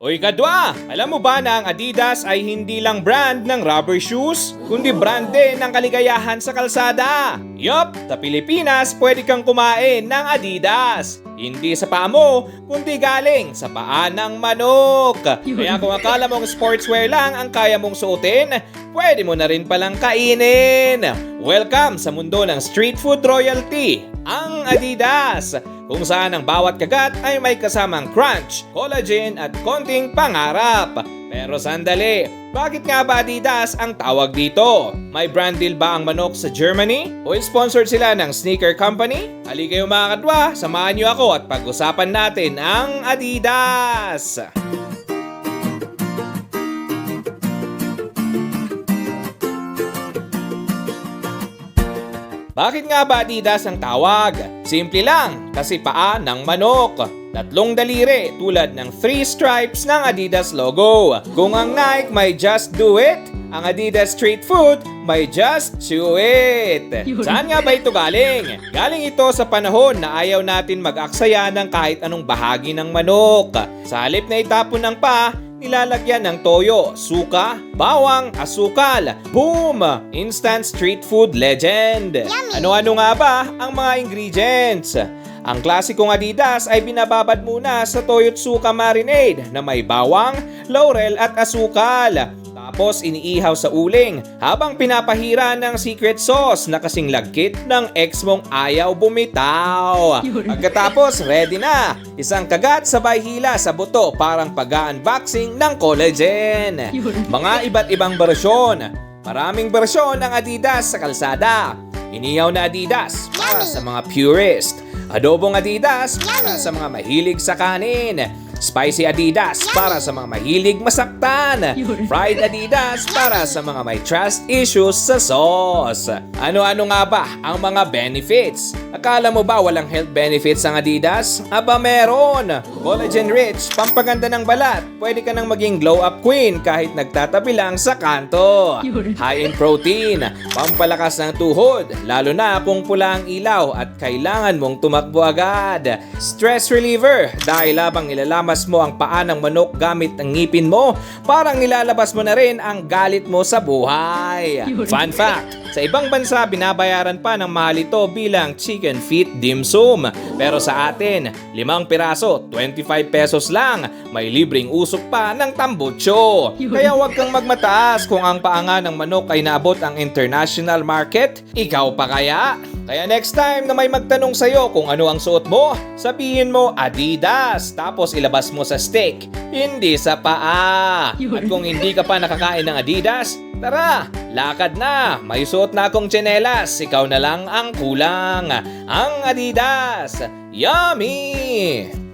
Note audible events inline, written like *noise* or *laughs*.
Uy kadwa, alam mo ba na ang Adidas ay hindi lang brand ng rubber shoes, kundi brand din ng kaligayahan sa kalsada. Yup, sa Pilipinas pwede kang kumain ng Adidas. Hindi sa paa mo, kundi galing sa paa ng manok. Kaya kung akala mong sportswear lang ang kaya mong suotin, pwede mo na rin palang kainin. Welcome sa mundo ng street food royalty, ang Adidas kung saan ang bawat kagat ay may kasamang crunch, collagen at konting pangarap. Pero sandali, bakit nga ba Adidas ang tawag dito? May brand deal ba ang manok sa Germany? O sponsored sila ng sneaker company? Hali kayo mga kadwa, samahan niyo ako at pag-usapan natin ang Adidas! Bakit nga ba Adidas ang tawag? Simple lang, kasi paa ng manok. Tatlong daliri tulad ng three stripes ng Adidas logo. Kung ang Nike may just do it, ang Adidas Street Food may just chew it. Saan nga ba ito galing? Galing ito sa panahon na ayaw natin mag-aksaya ng kahit anong bahagi ng manok. Sa halip na itapon ng pa, nilalagyan ng toyo, suka, bawang, asukal. Boom! Instant street food legend. Ano-ano nga ba ang mga ingredients? Ang klasikong Adidas ay binababad muna sa toyo't suka marinade na may bawang, laurel at asukal. Tapos iniihaw sa uling habang pinapahira ng secret sauce na kasing lagkit ng ex mong ayaw bumitaw. *laughs* Pagkatapos, ready na! Isang kagat sabay hila sa buto parang pag-unboxing ng collagen. Mga iba't ibang bersyon. Maraming bersyon ng Adidas sa kalsada. Inihaw na Adidas para sa mga purist. Adobong Adidas para sa mga mahilig sa kanin. Spicy Adidas para sa mga mahilig masaktan. Fried Adidas para sa mga may trust issues sa sauce. Ano-ano nga ba ang mga benefits? Akala mo ba walang health benefits ang Adidas? Aba meron! Collagen rich, pampaganda ng balat. Pwede ka nang maging glow up queen kahit nagtatabi lang sa kanto. High in protein, pampalakas ng tuhod, lalo na kung pula ang ilaw at kailangan mong tumakbo agad. Stress reliever, dahil labang nilalamas mo ang paa ng manok gamit ang ngipin mo, parang nilalabas mo na rin ang galit mo sa buhay. Fun fact, sa ibang bansa binabayaran pa ng mahal ito bilang chicken feet dim sum. Pero sa atin, limang piraso, 25 pesos lang. May libreng usok pa ng tambucho. Kaya huwag kang magmataas kung ang paanga ng manok ay naabot ang international market. Ikaw pa kaya? Kaya next time na may magtanong sa'yo kung ano ang suot mo, sabihin mo Adidas, tapos ilabas mo sa steak, hindi sa paa. At kung hindi ka pa nakakain ng Adidas, tara, lakad na. May suot na akong tsinelas, ikaw na lang ang kulang. Ang Adidas, yummy!